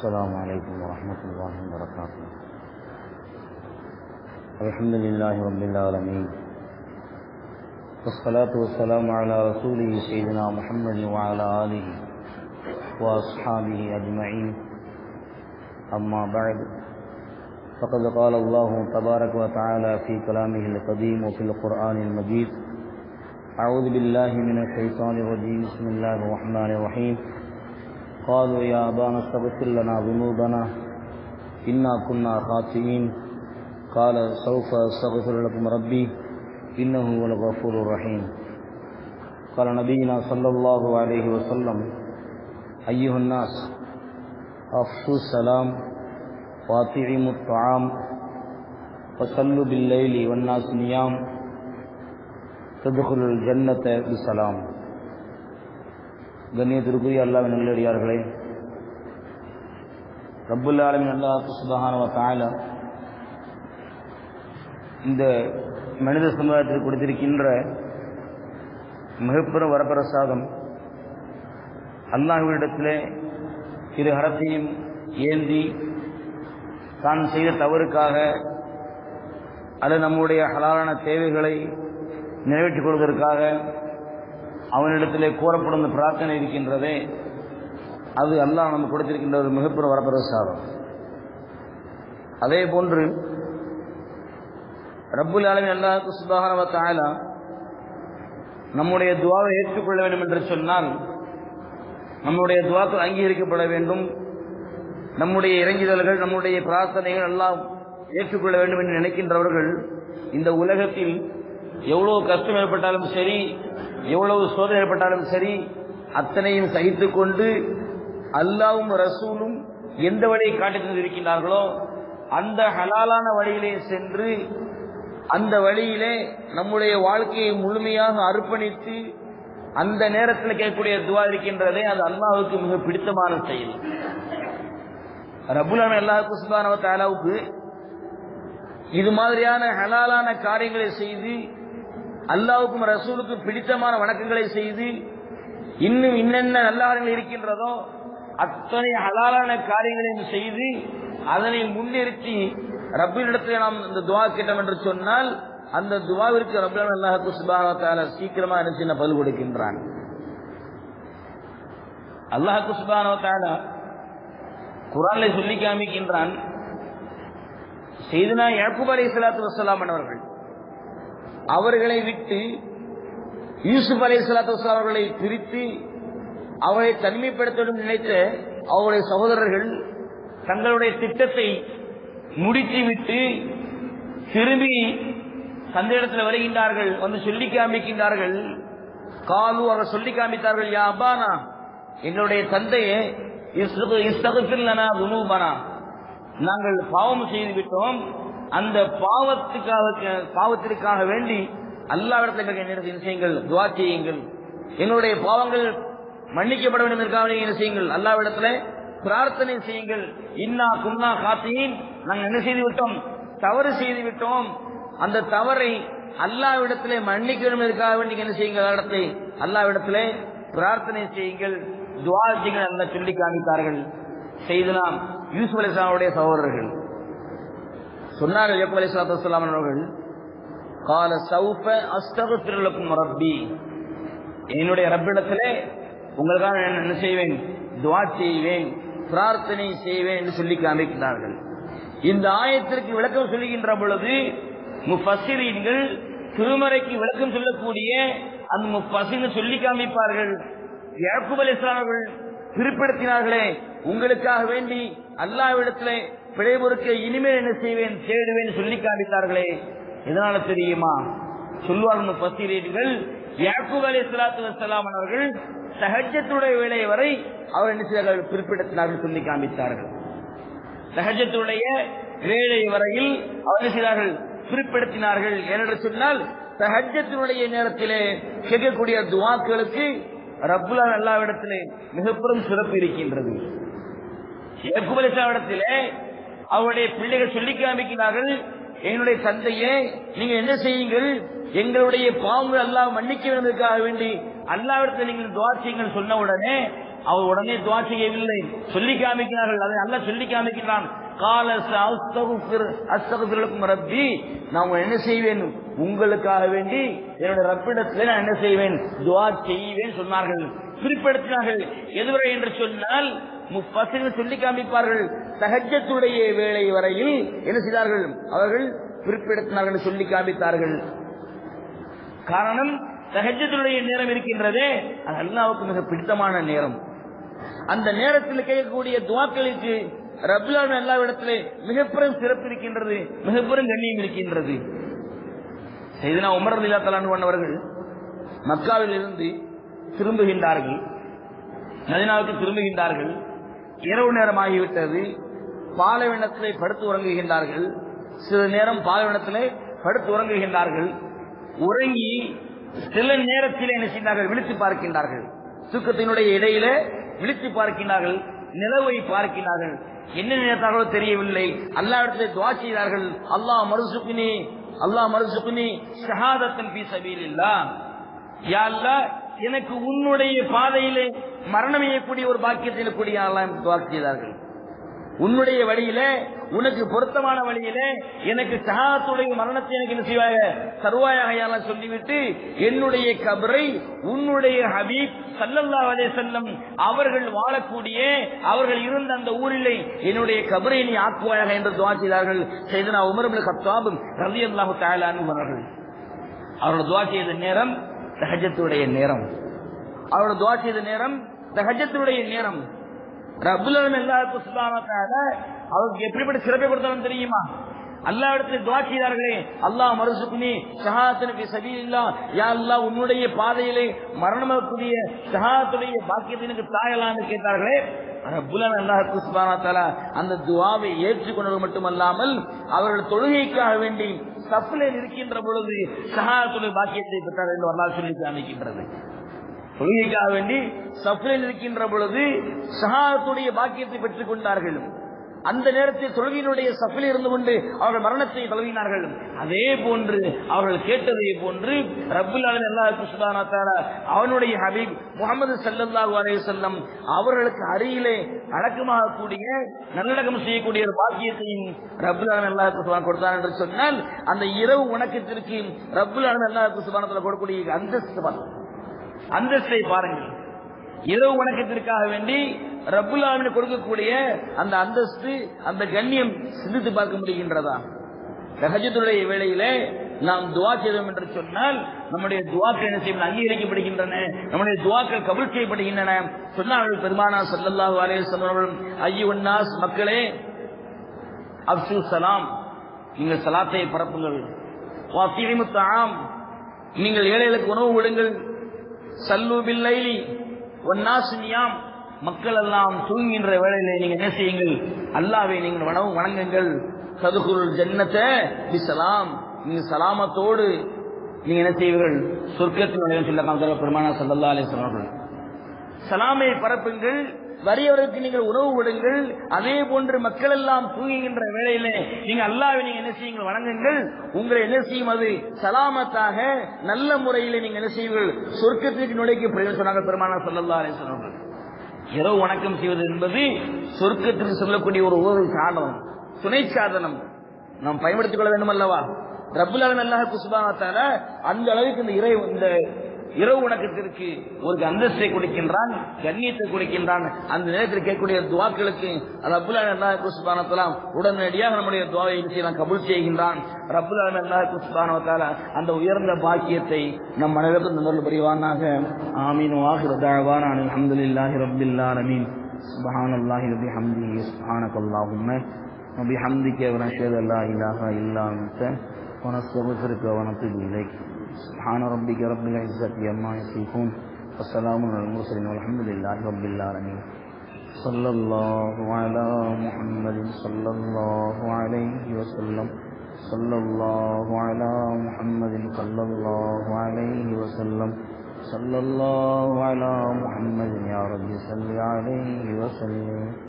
السلام عليكم ورحمة الله وبركاته. الحمد لله رب العالمين. والصلاة والسلام على رسوله سيدنا محمد وعلى آله وأصحابه أجمعين. أما بعد، فقد قال الله تبارك وتعالى في كلامه القديم وفي القرآن المجيد أعوذ بالله من الشيطان الرجيم. بسم الله الرحمن الرحيم. قالوا يا أبانا استغفر لنا ذنوبنا إنا كنا خاطئين. قال سوف أستغفر لكم ربي إنه هو الغفور الرحيم. قال نبينا صلى الله عليه وسلم أيها الناس، أفشوا السلام وأطعموا الطعام، وصلوا بالليل والناس نيام، تدخلوا الجنة بسلام. கண்ணியத்திற்குரிய அல்லாவின் நல்லடியார்களே ரப்புல் ஆலமின் அல்லாஹ் தாயில இந்த மனித சமுதாயத்திற்கு கொடுத்திருக்கின்ற மிகப்பெரும் வரப்பிரசாதம் அல்லாஹுவிடத்திலே இரு ஹரத்தையும் ஏந்தி தான் செய்த தவறுக்காக அது நம்முடைய ஹலாலான தேவைகளை நிறைவேற்றிக் கொள்வதற்காக அவனிடத்திலே கூறப்படும் பிரார்த்தனை இருக்கின்றதே அது அல்லாஹ் நமக்கு கொடுத்திருக்கின்ற ஒரு மிகப்பெரும் வரப்பிரசாதம். அதே போன்று ரப்புல் ஆலமின் அல்லாஹுக்கு சுபாகரவ தாயலா நம்முடைய துவாவை ஏற்றுக்கொள்ள வேண்டும் என்று சொன்னால் நம்முடைய துவாக்கள் அங்கீகரிக்கப்பட வேண்டும். நம்முடைய இறங்கிதல்கள் நம்முடைய பிரார்த்தனைகள் எல்லாம் ஏற்றுக்கொள்ள வேண்டும் என்று நினைக்கின்றவர்கள் இந்த உலகத்தில் எவ்வளவு கஷ்டம் ஏற்பட்டாலும் சரி எவ்வளவு சோதனை ஏற்பட்டாலும் சரி அத்தனையும் சகித்து கொண்டு அல்லாவும் ரசூலும் எந்த வழியை காட்டி இருக்கின்றார்களோ அந்த ஹலாலான வழியிலே சென்று அந்த வழியிலே நம்முடைய வாழ்க்கையை முழுமையாக அர்ப்பணித்து அந்த நேரத்தில் கேட்கக்கூடிய துவா இருக்கின்றதே அது அல்லாவுக்கு மிக பிடித்தமான செயல். ரபுலான அல்லாஹுக்கு சுபானவ அளவுக்கு இது மாதிரியான ஹலாலான காரியங்களை செய்து அல்லாவுக்கும் ரசூலுக்கும் பிடித்தமான வணக்கங்களை செய்து இன்னும் இன்னென்ன நல்லாரங்கள் இருக்கின்றதோ அத்தனை ஹலாலான காரியங்களையும் செய்து அதனை முன்னிறுத்தி ரப்பினிடத்தில் நாம் இந்த துவா கேட்டோம் என்று சொன்னால் அந்த துவாவிற்கு ரப்பிலான அல்லாஹு சுபான சீக்கிரமா என்ன பதில் கொடுக்கின்றான். அல்லாஹு சுபானோ தாலா சொல்லி காமிக்கின்றான் செய்தனா யாக்குப் அலி சலாத்து வசலாம் அவர்கள். அவர்களை விட்டு யூசுப் அலி சலாத்து அவர்களை பிரித்து அவரை தனிமைப்படுத்த நினைத்த அவருடைய சகோதரர்கள் தங்களுடைய திட்டத்தை முடித்துவிட்டு திரும்பி சந்தையிடத்தில் வருகின்றார்கள் வந்து சொல்லி காமிக்கின்றார்கள். காலு அவர் சொல்லி காமித்தார்கள் யா அப்பானா எங்களுடைய தந்தையே நாங்கள் பாவம் செய்து விட்டோம் அந்த பாவத்துக்காக பாவத்திற்காக வேண்டி அல்லாவிடத்தில் என்ன செய்யுங்கள்? துவா செய்யுங்கள். எங்களுடைய பாவங்கள் மன்னிக்கப்பட வேண்டும் என்பதற்காக என்ன செய்யுங்கள்? அல்லாவிடத்துல பிரார்த்தனை செய்யுங்கள். இன்னா குன்னா காத்தியின் நாங்கள் என்ன செய்து விட்டோம்? தவறு செய்து விட்டோம். அந்த தவறை அல்லாவிடத்திலே மன்னிக்க இருக்காக வேண்டி என்ன செய்யுங்கள்? இடத்தை அல்லாவிடத்திலே பிரார்த்தனை செய்யுங்கள். துவா செய்யுங்கள் அல்ல சொல்லி காமித்தார்கள் செய்தலாம். யூசுப் அலிஸ்லாமுடைய சகோதரர்கள். சொன்னார்கள் யக்கூப் அலி சலாத்து அவர்கள் கால சௌப அஸ்தகுத்திரலுக்கும் ரப்பி. என்னுடைய ரப்பிடத்திலே உங்களுக்காக நான் என்ன செய்வேன்? துவா செய்வேன் பிரார்த்தனை செய்வேன் என்று சொல்லி காமிக்கிறார்கள் இந்த ஆயத்திற்கு விளக்கம் சொல்லுகின்ற பொழுது முஃபசிரீன்கள் திருமறைக்கு விளக்கம் சொல்லக்கூடிய அந்த முஃபசின்னு சொல்லி காமிப்பார்கள் யாக்கூப் அலி அவர்கள் குறிப்பிடுத்தினார்களே உங்களுக்காக வேண்டி அல்லாவிடத்துல பிழை பொறுக்க இனிமேல் என்ன செய்வேன் தேடுவேன் சொல்லி காமித்தார்களே எதனால தெரியுமா? சொல்வார்கள் பசீரீர்கள் யாக்கூப் அலி சலாத்து வசலாம் அவர்கள் சகஜத்துடைய வேலை வரை அவர் என்ன செய்தார்கள்? குறிப்பிடத்தினார்கள் சொல்லி காமித்தார்கள் சஹஜத்துடைய வேலை வரையில் அவர் என்ன செய்தார்கள்? குறிப்பிடுத்தினார்கள். ஏனென்று சொன்னால் சஹஜத்தினுடைய நேரத்திலே கேட்கக்கூடிய துவாக்களுக்கு ரப்புலா அல்லாவிடத்திலே மிகப்பெரும் சிறப்பு இருக்கின்றது. இடத்திலே அவருடைய பிள்ளைகள் சொல்லி காமிக்கிறார்கள் என்னுடைய தந்தையே நீங்க என்ன செய்யுங்கள்? எங்களுடைய பாம்பு அல்லாஹ் மன்னிக்க வேண்டியதுக்காக வேண்டி அல்லாவிடத்தில் நீங்கள் துவா செய்யுங்கள் சொன்ன உடனே அவர் உடனே துவா செய்யவில்லை. சொல்லி காமிக்கிறார்கள். அதை அல்ல சொல்லி காமிக்கிறான். கால அஸ்தகுக்கும் ரப்பி நான் என்ன செய்வேன்? உங்களுக்காக வேண்டி என்னுடைய ரப்பிடத்தில் நான் என்ன செய்வேன்? துவா செய்வேன் சொன்னார்கள். குறிப்பிடுத்தினார்கள். எதுவரை என்று சொன்னால் முப்பசங்கள் சொல்லி காமிப்பார்கள் சகஜத்துடைய வேலை வரையில் என்ன செய்தார்கள்? அவர்கள் குறிப்பிடுத்தினார்கள் சொல்லி காமித்தார்கள் காரணம் சகஜத்துடைய நேரம் இருக்கின்றதே. அது அல்லாவுக்கு மிக பிடித்தமான நேரம். அந்த நேரத்தில் கேட்கக்கூடிய துவாக்களுக்கு ரபுல்லாவின் எல்லா இடத்திலே மிகப்பெரும் சிறப்பு இருக்கின்றது மிகப்பெரும் கண்ணியம் இருக்கின்றது. செய்தனா உமர் அலிலா தலாண்டு கொண்டவர்கள் மக்காவில் இருந்து திரும்புகின்றார்கள். மதினாவுக்கு திரும்புகின்றார்கள். இரவு நேரம் ஆகிவிட்டது பாலைவனத்திலே படுத்து உறங்குகின்றார்கள். சில நேரம் பாலைவனத்திலே படுத்து உறங்குகின்றார்கள். உறங்கி சில நேரத்தில் என்ன செய்தார்கள்? விழித்து பார்க்கின்றார்கள். தூக்கத்தினுடைய இடையில விழித்து பார்க்கின்றார்கள். நிலவை பார்க்கின்றார்கள். என்ன நினைத்தார்களோ தெரியவில்லை. அல்லாவிடத்தை துவா செய்தார்கள். அல்லாஹ் மருசுக்குனி அல்லாஹ் மருசுக்குனி ஷஹாதத்தன் பி சபீலில்லா யா எனக்கு உன்னுடைய பாதையிலே மரணம் செய்யக்கூடிய ஒரு பாக்கியத்தில் கூடிய அல்லாஹ் துவா செய்தார்கள். உன்னுடைய வழியில உனக்கு பொருத்தமான வழியில எனக்கு சகாத்துடைய மரணத்தை எனக்கு என்ன செய்வாய சர்வாயாக சொல்லிவிட்டு என்னுடைய கபரை உன்னுடைய ஹபீப் சல்லல்லா அலே செல்லம் அவர்கள் வாழக்கூடிய அவர்கள் இருந்த அந்த ஊரிலே என்னுடைய கபரை நீ ஆக்குவாயாக என்று துவா செய்தார்கள். செய்தனா உமரபுல் கத்தாபும் ரவி அல்லாஹு தாயலானு அவர்கள். அவர்கள் துவா செய்த நேரம் தஹஜத்துடைய நேரம். அவர்கள் துவா செய்த நேரம் தஹஜத்துடைய நேரம். ரபுலம் எல்லாருக்கும் சுபானத்தால அவருக்கு எப்படிப்பட்ட சிறப்பை கொடுத்தாலும் தெரியுமா? அல்லா இடத்துல துவா செய்தார்களே அல்லாஹ் மருசுக்குனி ஷஹாத்தனுக்கு சரியில்லா யா அல்லா உன்னுடைய பாதையிலே மரணமக்கூடிய ஷஹாத்துடைய பாக்கியத்தினுக்கு தாயலான்னு கேட்டார்களே புலன் அல்லாஹுக்கு சுபானத்தால அந்த துவாவை ஏற்றுக்கொண்டது மட்டுமல்லாமல் அவர்கள் தொழுகைக்காக வேண்டி சப்பிலே இருக்கின்ற பொழுது ஷஹாத்துடைய பாக்கியத்தை பெற்றார்கள் என்று வரலாறு சொல்லி காமிக்கின்றது. தொழுகைக்காக வேண்டி சஃபில் இருக்கின்ற பொழுது சகாத்துடைய பாக்கியத்தை பெற்றுக் கொண்டார்கள். அந்த நேரத்தில் தொழுகையினுடைய சஃபில் இருந்து கொண்டு அவர்கள் மரணத்தை தழுவினார்கள். அதே போன்று அவர்கள் கேட்டதை போன்று ரப்புல் அலன் அல்லாஹ் அவனுடைய ஹபீப் முகமது சல்லல்லாஹு அலைஹி செல்லம் அவர்களுக்கு அருகிலே அடக்கமாக கூடிய நல்லடக்கம் செய்யக்கூடிய ஒரு பாக்கியத்தையும் ரப்புல் அலன் அல்லாஹ் சுபான் கொடுத்தான் என்று சொன்னால் அந்த இரவு உணக்கத்திற்கு ரப்புல் அலன் அல்லாஹ் சுபானத்தில் கொடுக்கக்கூடிய அந்தஸ்து பார்த்தோம் அந்தஸ்தை பாருங்கள். இரவு வணக்கத்திற்காக வேண்டி ரப்புல்லாவின் கொடுக்கக்கூடிய அந்த அந்தஸ்து அந்த கண்ணியம் சிந்தித்து பார்க்க முடிகின்றதா? ரகஜத்துடைய வேளையிலே நாம் துவா செய்தோம் என்று சொன்னால் நம்முடைய துவாக்கள் என்ன செய்யும்? அங்கீகரிக்கப்படுகின்றன. நம்முடைய துவாக்கள் கபுல் செய்யப்படுகின்றன. சொன்னார்கள் பெருமானா சல்லல்லாஹு அலைஹி வஸல்லம் ஐயுன்னாஸ் மக்களே அப்சு சலாம் நீங்கள் சலாத்தை பரப்புங்கள். நீங்கள் ஏழைகளுக்கு உணவு விடுங்கள். சல்லு பில்லைலி ஒன்னாசினியாம் மக்கள் எல்லாம் தூங்குகின்ற வேளையிலே நீங்க என்ன செய்யுங்கள்? அல்லாவை நீங்கள் வனவும் வணங்குங்கள். சதுகுருள் ஜன்னத்தை சலாம் நீங்க சலாமத்தோடு நீங்க என்ன செய்வீர்கள்? சொர்க்கத்தினுடைய நுழைவு சொல்ல பெருமானா சல்லா அலி சொன்னார்கள் சலாமை பரப்புங்கள் வறியவருக்கு நீங்கள் உணவு விடுங்கள் அதே போன்று மக்கள் எல்லாம் தூங்குகின்ற வேளையிலே நீங்க அல்லாவை நீங்க என்ன செய்யுங்கள் வணங்குங்கள். உங்களை என்ன செய்யும் அது? சலாமத்தாக நல்ல முறையில் நீங்க என்ன செய்வீர்கள் சொர்க்கத்திற்கு நுழைக்க பிரயோசனாக சொன்னாங்க பெருமானா சல்லல்லா அலே சொன்னார்கள் இரவு வணக்கம் செய்வது என்பது சொர்க்கத்திற்கு சொல்லக்கூடிய ஒரு உதவி சாதனம் துணை சாதனம். நாம் பயன்படுத்திக் கொள்ள வேண்டும் அல்லவா ரபுல்லாலும் அல்லாஹ் குசுபானத்தால அந்த அளவுக்கு இந்த இறை இந்த இரவு வணக்கத்திற்கு ஒரு அந்தஸ்தை கொடுக்கின்றான் கண்ணியத்தை கொடுக்கின்றான் அந்த நேரத்தில் கேட்கக்கூடிய துவாக்களுக்கு ரபுல்லான் அல்லாஹ் குசுபானத்தலாம் உடனடியாக நம்முடைய துவாவை செய்யலாம் கபுல் செய்கின்றான் ரபுல்லான் அல்லாஹ் குசுபானத்தால அந்த உயர்ந்த பாக்கியத்தை நம் அனைவருக்கும் தந்தல் புரிவானாக ஆமீன் வாஹிர தாழ்வான் அல்ஹம்துலில்லாஹி ரப்பில் ஆலமீன் سبحان الله وبحمده سبحانك اللهم وبحمدك ونشهد ان لا اله الا انت ونستغفرك ونتوب اليك سبحان ربك رب العزة عما يصفون والسلام على المرسلين والحمد لله رب العالمين. صلى الله على محمد صلى الله عليه وسلم. صلى الله على محمد صلى الله عليه وسلم. صلى الله على محمد يا رب صل عليه وسلم.